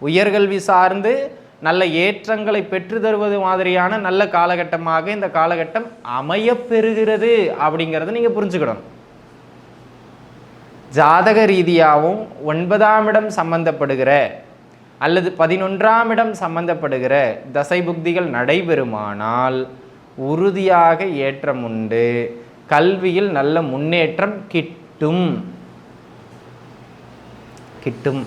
உயர்கல்வி சார்ந்து நல்ல ஏற்றங்களை பெற்று தருவது மாதிரியான நல்ல காலகட்டமாக இந்த காலகட்டம் அமையப்பெறுகிறது அப்படிங்கிறத நீங்கள் புரிஞ்சுக்கிடணும் ஜாதக ரீதியாகவும் ஒன்பதாம் இடம் சம்பந்தப்படுகிற அல்லது பதினொன்றாம் இடம் சம்பந்தப்படுகிற தசை புக்திகள் நடைபெறுமானால் உறுதியாக ஏற்றம் உண்டு. கல்வியில் நல்ல முன்னேற்றம் கிட்டும். கிட்டும்.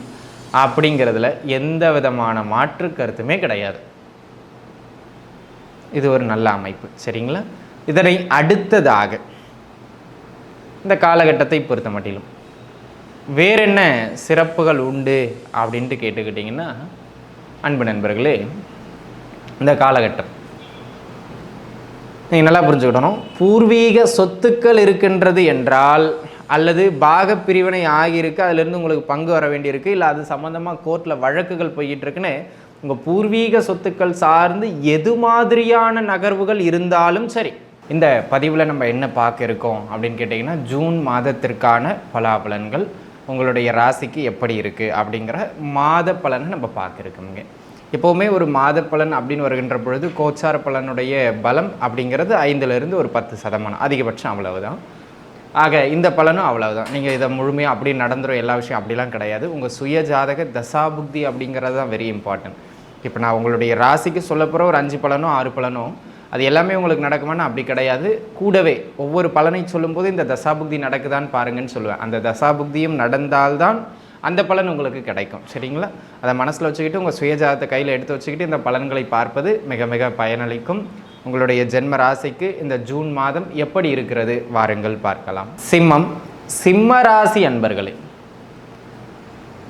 அப்படிங்கிறதுல எந்த விதமான மாற்று கருத்துமே கிடையாது. இது ஒரு நல்ல அமைப்பு. சரிங்களா? இதனை அடுத்ததாக இந்த காலகட்டத்தை பொறுத்த மட்டிலும் வேற என்ன சிறப்புகள் உண்டு அப்படின்ட்டு கேட்டுக்கிட்டிங்கன்னா அன்பு நண்பர்களே இந்த காலகட்டம். நீங்கள் நல்லா புரிஞ்சுக்கிடணும் பூர்வீக சொத்துக்கள் இருக்கின்றது என்றால் அல்லது பாக பிரிவினை ஆகியிருக்கு அதிலிருந்து உங்களுக்கு பங்கு வர வேண்டியிருக்கு இல்லை அது சம்மந்தமாக கோர்ட்டில் வழக்குகள் போய்கிட்டுருக்குன்னு உங்கள் பூர்வீக சொத்துக்கள் சார்ந்து எது மாதிரியான நகர்வுகள் இருந்தாலும் சரி இந்த பதிவில் நம்ம என்ன பார்க்க இருக்கோம் அப்படின்னு கேட்டிங்கன்னா ஜூன் மாதத்திற்கான பலாபலன்கள் உங்களுடைய ராசிக்கு எப்படி இருக்குது அப்படிங்கிற மாத பலனை நம்ம பார்க்கிருக்கோங்க எப்போவுமே ஒரு மாத பலன் அப்படின்னு வருகின்ற பொழுது கோச்சார பலனுடைய பலம் அப்படிங்கிறது ஐந்துலேருந்து ஒரு பத்து சதமானம் அதிகபட்சம் அவ்வளவுதான். ஆக இந்த பலனும் அவ்வளவுதான். நீங்கள் இதை முழுமையாக அப்படி நடந்துடும் எல்லா விஷயம் அப்படிலாம் கிடையாது. உங்கள் சுய ஜாதக தசாபுக்தி அப்படிங்கிறது தான் வெரி இம்பார்ட்டன்ட் இப்போ நான் உங்களுடைய ராசிக்கு சொல்ல போகிற ஒரு அஞ்சு பலனோ ஆறு பலனோ அது எல்லாமே உங்களுக்கு நடக்குமான்னு அப்படி கிடையாது. கூடவே ஒவ்வொரு பலனை சொல்லும்போது இந்த தசாபுக்தி நடக்குதான்னு பாருங்கன்னு சொல்லுவேன். அந்த தசாபுக்தியும் நடந்தால்தான் அந்த பலன் உங்களுக்கு கிடைக்கும். சரிங்களா? அதை மனசில் வச்சுக்கிட்டு உங்கள் சுயஜாதத்தை கையில் எடுத்து வச்சுக்கிட்டு இந்த பலன்களை பார்ப்பது மிக மிக பயனளிக்கும். உங்களுடைய ஜென்ம ராசிக்கு இந்த ஜூன் மாதம் எப்படி இருக்கிறது வாருங்கள் பார்க்கலாம். சிம்மம் சிம்ம ராசி அன்பர்களே.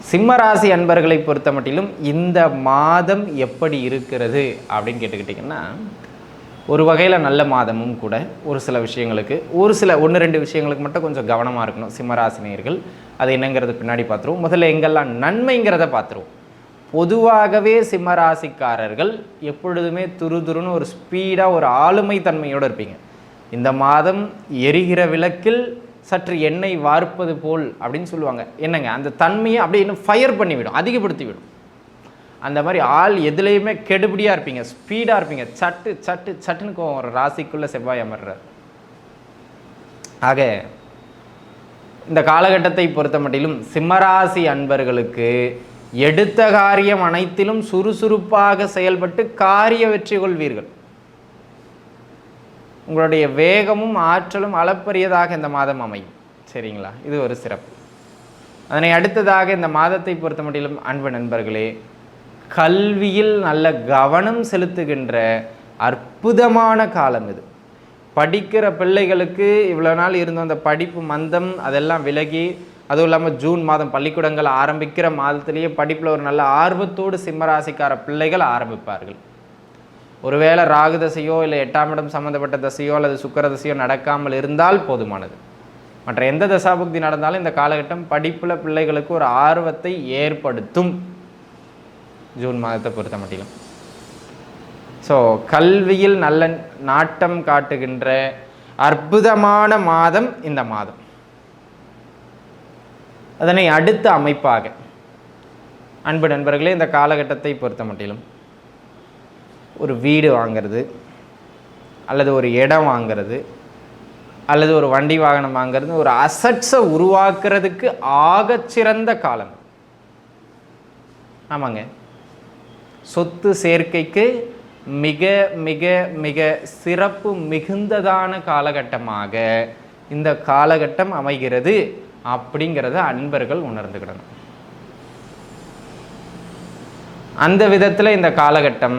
சிம்ம ராசி அன்பர்களை பொறுத்த மட்டிலும் இந்த மாதம் எப்படி இருக்கிறது அப்படின்னு கேட்டுக்கிட்டிங்கன்னா ஒரு வகையில் நல்ல மாதமும் கூட ஒரு சில விஷயங்களுக்கு ஒரு சில ஒன்று ரெண்டு விஷயங்களுக்கு மட்டும் கொஞ்சம் கவனமாக இருக்கணும் சிம்மராசினியர்கள். அது என்னங்கிறது பின்னாடி பார்த்துருவோம். முதல்ல எங்கெல்லாம் நன்மைங்கிறத பார்த்துருவோம். பொதுவாகவே சிம்மராசிக்காரர்கள் எப்பொழுதுமே துருதுருன்னு ஒரு ஸ்பீடாக ஒரு ஆளுமை தன்மையோடு இருப்பீங்க. இந்த மாதம் எரிகிற விளக்கில் சற்று எண்ணெய் வார்ப்பது போல் அப்படின்னு சொல்லுவாங்க. என்னங்க? அந்த தன்மையை அப்படியே இன்னும் ஃபயர் பண்ணிவிடும் அதிகப்படுத்தி விடும் அந்த மாதிரி ஆள் எதுலேயுமே கெடுபடியாக இருப்பீங்க ஸ்பீடாக இருப்பீங்க. சட்டு சட்டு சட்டுன்னு ஒரு ராசிக்குள்ளே செவ்வாய் அமர்றார். ஆக இந்த காலகட்டத்தை பொறுத்த மட்டிலும் சிம்மராசி அன்பர்களுக்கு எடுத்த காரியம் அனைத்திலும் சுறுசுறுப்பாக செயல்பட்டு காரிய வெற்றி கொள்வீர்கள். உங்களுடைய வேகமும் ஆற்றலும் அளப்பரியதாக இந்த மாதம் அமையும். சரிங்களா? இது ஒரு சிறப்பு. அதனை அடுத்ததாக இந்த மாதத்தை பொறுத்த மட்டிலும் அன்பு நண்பர்களே கல்வியில் நல்ல கவனம் செலுத்துகின்ற அற்புதமான காலம் இது. படிக்கிற பிள்ளைகளுக்கு இவ்வளோ நாள் இருந்த அந்த படிப்பு மந்தம் அதெல்லாம் விலகி அதுவும் இல்லாமல் ஜூன் மாதம் பள்ளிக்கூடங்கள் ஆரம்பிக்கிற மாதத்திலேயே படிப்பில் ஒரு நல்ல ஆர்வத்தோடு சிம்மராசிக்கார பிள்ளைகள் ஆரம்பிப்பார்கள். ஒருவேளை ராகு தசையோ இல்லை எட்டாம் இடம் சம்மந்தப்பட்ட தசையோ அல்லது சுக்கர தசையோ நடக்காமல் இருந்தால் போதுமானது. மற்ற எந்த தசாபுக்தி நடந்தாலும் இந்த காலகட்டம் படிப்பில் பிள்ளைகளுக்கு ஒரு ஆர்வத்தை ஏற்படுத்தும். ஜூன் மாதத்தை பொறுத்த மட்டும் ஸோ கல்வியில் நல்ல நாட்டம் காட்டுகின்ற அற்புதமான மாதம் இந்த மாதம். அதனை அடுத்த அமைப்பாக. அன்பு நண்பர்களே இந்த காலகட்டத்தை பொறுத்த மட்டிலும் ஒரு வீடு வாங்கிறது அல்லது ஒரு இடம் வாங்கிறது அல்லது ஒரு வண்டி வாகனம் வாங்கிறது ஒரு அசட்ஸை உருவாக்குறதுக்கு ஆகச்சிறந்த காலம். ஆமாங்க. சொத்து சேர்க்கைக்கு மிக மிக மிக சிறப்பு மிகுந்ததான காலகட்டமாக இந்த காலகட்டம் அமைகிறது அப்படிங்கிறத அன்பர்கள் உணர்ந்துக்கிடணும் அந்த விதத்தில் இந்த காலகட்டம்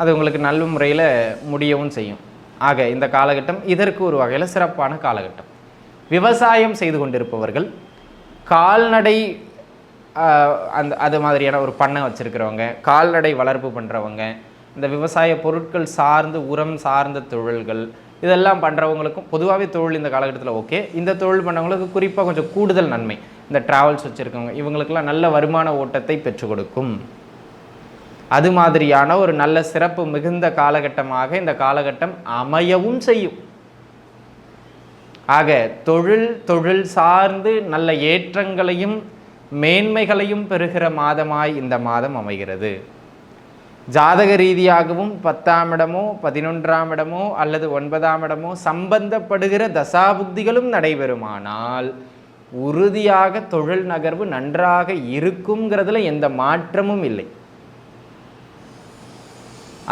அது உங்களுக்கு நல்ல முறையில் முடியவும் செய்யும். ஆக இந்த காலகட்டம் இதற்கு ஒரு வகையில் சிறப்பான காலகட்டம். விவசாயம் செய்து கொண்டிருப்பவர்கள் கால்நடை அந்த அது மாதிரியான ஒரு பண்ணை வச்சுருக்கிறவங்க கால்நடை வளர்ப்பு பண்ணுறவங்க இந்த விவசாய பொருட்கள் சார்ந்து உரம் சார்ந்த தொழில்கள் இதெல்லாம் பண்ணுறவங்களுக்கும் பொதுவாகவே தொழில் இந்த காலகட்டத்தில் ஓகே. இந்த தொழில் பண்ணவங்களுக்கு குறிப்பாக கொஞ்சம் கூடுதல் நன்மை. இந்த டிராவல்ஸ் வச்சுருக்கவங்க இவங்களுக்கெல்லாம் நல்ல வருமான ஓட்டத்தை பெற்றுக் கொடுக்கும். அது மாதிரியான ஒரு நல்ல சிறப்பு மிகுந்த காலகட்டமாக இந்த காலகட்டம் அமையவும் செய்யும். ஆக தொழில் தொழில் சார்ந்து நல்ல ஏற்றங்களையும் மேன்மைகளையும் பெறுகிற மாதமாய் இந்த மாதம் அமைகிறது. ஜாதக ரீதியாகவும் பத்தாம் இடமோ பதினொன்றாம் இடமோ அல்லது ஒன்பதாம் இடமோ சம்பந்தப்படுகிற தசாபுக்திகளும் நடைபெறுமானால் உறுதியாக தொழில் நகர்வு நன்றாக இருக்குங்கிறதுல எந்த மாற்றமும் இல்லை.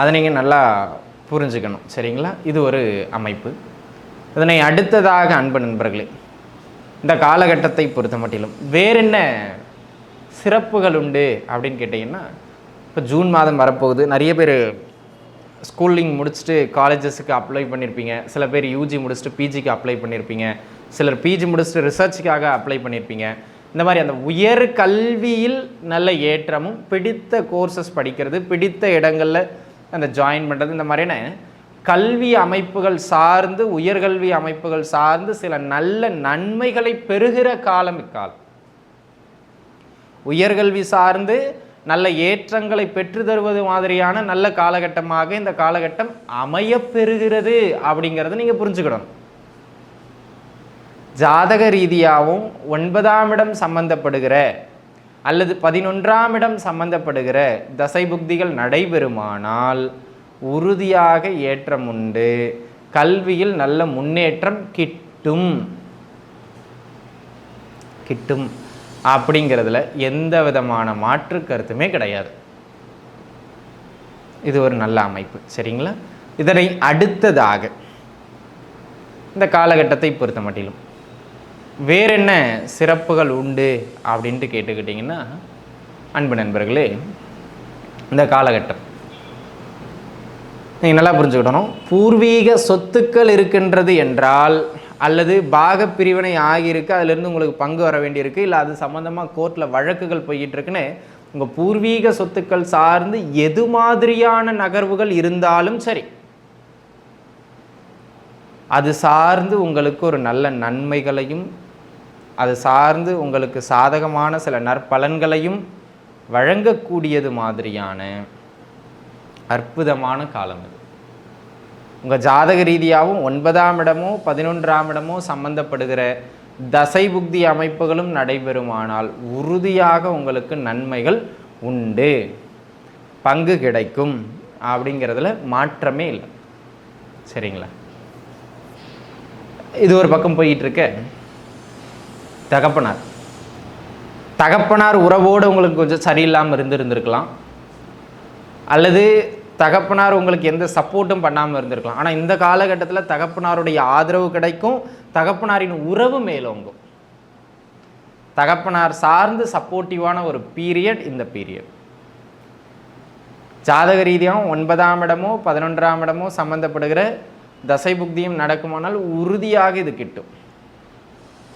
அதை நீங்கள் நல்லா புரிஞ்சுக்கணும். சரிங்களா? இது ஒரு அமைப்பு. இதனை அடுத்ததாக அன்பு நண்பர்களே இந்த காலகட்டத்தை பொறுத்த மட்டிலும் வேறென்ன சிறப்புகள் உண்டு அப்படின்னு கேட்டிங்கன்னா இப்போ ஜூன் மாதம் வரப்போகுது. நிறைய பேர் ஸ்கூலிங் முடிச்சுட்டு காலேஜஸுக்கு அப்ளை பண்ணியிருப்பீங்க. சில பேர் யூஜி முடிச்சுட்டு பிஜிக்கு அப்ளை பண்ணியிருப்பீங்க. சிலர் பிஜி முடிச்சுட்டு ரிசர்ச்சுக்காக அப்ளை பண்ணியிருப்பீங்க. இந்த மாதிரி அந்த உயர் கல்வியில் நல்ல ஏற்றமும் பிடித்த கோர்சஸ் படிக்கிறது பிடித்த இடங்களில் அந்த ஜாயின் பண்ணுறது இந்த மாதிரியான கல்வி அமைப்புகள் சார்ந்து உயர்கல்வி அமைப்புகள் சார்ந்து சில நல்ல நன்மைகளை பெறுகிற காலம் இக்காலம். உயர்கல்வி சார்ந்து நல்ல ஏற்றங்களை பெற்று தருவது மாதிரியான நல்ல காலகட்டமாக இந்த காலகட்டம் அமையப்பெறுகிறது அப்படிங்கிறத நீங்கள் புரிஞ்சுக்கிடணும் ஜாதக ரீதியாகவும் ஒன்பதாம் இடம் சம்பந்தப்படுகிற அல்லது பதினொன்றாம் இடம் சம்பந்தப்படுகிற தசை புக்திகள் நடைபெறுமானால் உறுதியாக ஏற்றம் உண்டு. கல்வியில் நல்ல முன்னேற்றம் கிட்டும். கிட்டும். அப்படிங்கிறதுல எந்த விதமான மாற்று கருத்துமே கிடையாது. இது ஒரு நல்ல அமைப்பு. சரிங்களா? இதனை அடுத்ததாக இந்த காலகட்டத்தை பொறுத்த மட்டிலும் வேற என்ன சிறப்புகள் உண்டு அப்படின்ட்டு கேட்டுக்கிட்டிங்கன்னா அன்பு நண்பர்களே இந்த காலகட்டம். நீங்கள் நல்லா புரிஞ்சுக்கிடணும் பூர்வீக சொத்துக்கள் இருக்கின்றது என்றால் அல்லது பாக பிரிவினை ஆகியிருக்கு அதிலிருந்து உங்களுக்கு பங்கு வர வேண்டியிருக்கு இல்லை அது சம்மந்தமாக கோர்ட்டில் வழக்குகள் போய்கிட்டு இருக்குன்னு உங்கள் பூர்வீக சொத்துக்கள் சார்ந்து எது மாதிரியான நகர்வுகள் இருந்தாலும் சரி அது சார்ந்து உங்களுக்கு ஒரு நல்ல நன்மைகளையும் அது சார்ந்து உங்களுக்கு சாதகமான சில நற்பலன்களையும் வழங்கக்கூடியது மாதிரியான அற்புதமான காலம் இது உங்கள் ஜாதக ரீதியாகவும் ஒன்பதாம் இடமோ பதினொன்றாம் இடமோ சம்பந்தப்படுகிற தசை புக்தி அமைப்புகளும் நடைபெறுமானால் உறுதியாக உங்களுக்கு நன்மைகள் உண்டு. பங்கு கிடைக்கும் அப்படிங்கிறதுல மாற்றமே இல்லை. சரிங்களா? இது ஒரு பக்கம் போயிட்டுருக்க. தகப்பனார். தகப்பனார் உறவோடு உங்களுக்கு கொஞ்சம் சரியில்லாமல் இருந்திருந்துருக்கலாம். அல்லது தகப்பனார் உங்களுக்கு எந்த சப்போர்ட்டும் பண்ணாமல் இருந்திருக்கலாம். ஆனால் இந்த காலகட்டத்தில் தகப்பனாருடைய ஆதரவு கிடைக்கும். தகப்பனாரின் உறவு மேலோங்கும். தகப்பனார் சார்ந்து சப்போர்ட்டிவான ஒரு பீரியட் இந்த பீரியட். ஜாதக ரீதியாகவும் ஒன்பதாம் இடமோ பதினொன்றாம் இடமோ சம்மந்தப்படுகிற தசை புக்தியும் நடக்குமானால் உறுதியாக இது கிட்டும்.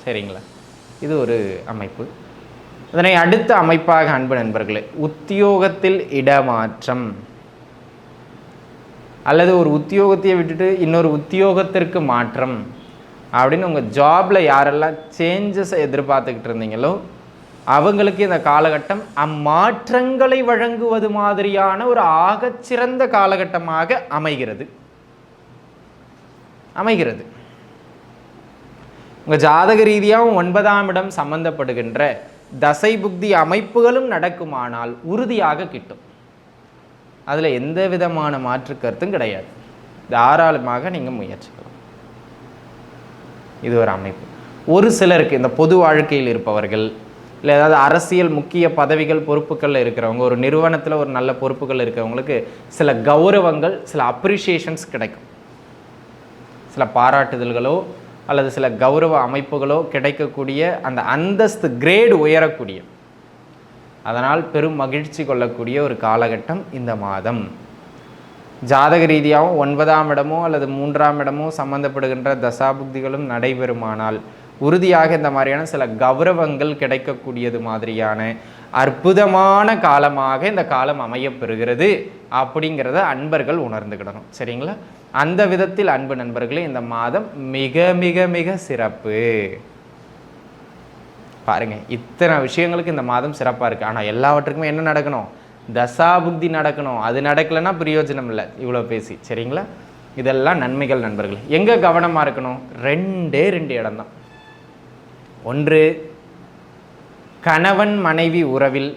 சரிங்களா? இது ஒரு அமைப்பு. இதனை அடுத்த அமைப்பாக அன்பு நண்பர்களே உத்தியோகத்தில் இடமாற்றம். அல்லது ஒரு உத்தியோகத்தையே விட்டுட்டு இன்னொரு உத்தியோகத்திற்கு மாற்றம் அப்படின்னு உங்கள் ஜாபில் யாரெல்லாம் சேஞ்சஸை எதிர்பார்த்துக்கிட்டு இருந்தீங்களோ அவங்களுக்கு இந்த காலகட்டம் அம்மாற்றங்களை வழங்குவது மாதிரியான ஒரு ஆகச்சிறந்த காலகட்டமாக அமைகிறது. அமைகிறது. உங்கள் ஜாதக ரீதியாகவும் ஒன்பதாம் இடம் சம்பந்தப்படுகின்ற தசை புக்தி அமைப்புகளும் நடக்குமானால் உறுதியாக கிட்டும். அதில் எந்த விதமான மாற்று கருத்தும் கிடையாது. தாராளமாக நீங்கள் முயற்சிக்கலாம். இது ஒரு அமைப்பு. ஒரு சிலருக்கு இந்த பொது வாழ்க்கையில் இருப்பவர்கள் இல்லை ஏதாவது அரசியல் முக்கிய பதவிகள் பொறுப்புகளில் இருக்கிறவங்க ஒரு நிறுவனத்தில் ஒரு நல்ல பொறுப்புகள் இருக்கிறவங்களுக்கு சில கௌரவங்கள் சில அப்ரிஷியேஷன்ஸ் கிடைக்கும். சில பாராட்டுதல்களோ அல்லது சில கௌரவ அமைப்புகளோ கிடைக்கக்கூடிய அந்த அந்தஸ்து கிரேடு உயரக்கூடிய அதனால் பெரும் மகிழ்ச்சி கொள்ளக்கூடிய ஒரு காலகட்டம் இந்த மாதம். ஜாதக ரீதியாகவும் ஒன்பதாம் இடமோ அல்லது மூன்றாம் இடமோ சம்பந்தப்படுகின்ற தசாபுக்திகளும் நடைபெறுமானால் உறுதியாக இந்த மாதிரியான சில கௌரவங்கள் கிடைக்கக்கூடியது மாதிரியான அற்புதமான காலமாக இந்த காலம் அமையப்பெறுகிறது அப்படிங்கிறத அன்பர்கள் உணர்ந்துக்கிடணும் சரிங்களா? அந்த விதத்தில் அன்பு நண்பர்களே இந்த மாதம் மிக மிக மிக சிறப்பு. பாருங்க இத்தனை விஷயங்களுக்கு இந்த மாதம் சிறப்பாக இருக்குது ஆனால் எல்லாவற்றுக்குமே என்ன நடக்கணும்? தசாபுக்தி நடக்கணும். அது நடக்கலைன்னா பிரயோஜனம் இல்லை. இவ்வளோ பேசி. சரிங்களா? இதெல்லாம் நன்மைகள் நண்பர்கள். எங்கே கவனமாக இருக்கணும்? ரெண்டே ரெண்டு இடம்தான். ஒன்று கணவன் மனைவி உறவில்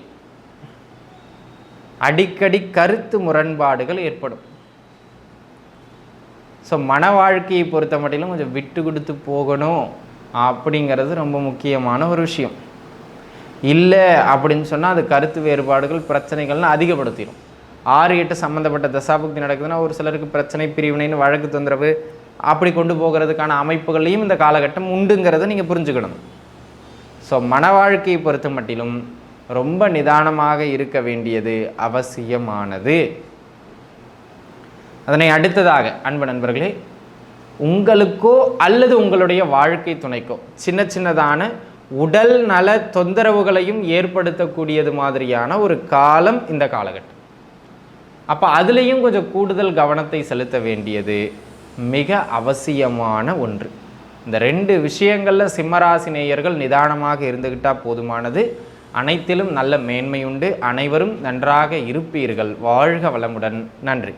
அடிக்கடி கருத்து முரண்பாடுகள் ஏற்படும். ஸோ மன வாழ்க்கையை பொறுத்த மட்டிலும் கொஞ்சம் விட்டு கொடுத்து போகணும். அப்படிங்கிறது ரொம்ப முக்கியமான ஒரு விஷயம். இல்லை அப்படின்னு சொன்னால் அது கருத்து வேறுபாடுகள் பிரச்சனைகள்னு அதிகப்படுத்திடும் ஆறு எட்டு சம்மந்தப்பட்ட தசாபுக்தி நடக்குதுன்னா ஒரு சிலருக்கு பிரச்சனை பிரிவினைன்னு வழக்கு தொந்தரவு அப்படி கொண்டு போகிறதுக்கான அமைப்புகளையும் இந்த காலகட்டம் உண்டுங்கிறத நீங்கள் புரிஞ்சுக்கணும். ஸோ மன வாழ்க்கையை பொறுத்த மட்டிலும் ரொம்ப நிதானமாக இருக்க வேண்டியது அவசியமானது. அதனை அடுத்ததாக அன்பு நண்பர்களே உங்களுக்கோ அல்லது உங்களுடைய வாழ்க்கை துணைக்கோ சின்ன சின்னதான உடல் நல தொந்தரவுகளையும் ஏற்படுத்தக்கூடியது மாதிரியான ஒரு காலம் இந்த காலகட்டம். அப்போ அதுலேயும் கொஞ்சம் கூடுதல் கவனத்தை செலுத்த வேண்டியது மிக அவசியமான ஒன்று. இந்த ரெண்டு விஷயங்களில் சிம்மராசி நேயர்கள் நிதானமாக இருந்துக்கிட்டால் போதுமானது. அனைத்திலும் நல்ல மேன்மையுண்டு. அனைவரும் நன்றாக இருப்பீர்கள். வாழ்க வளமுடன். நன்றி.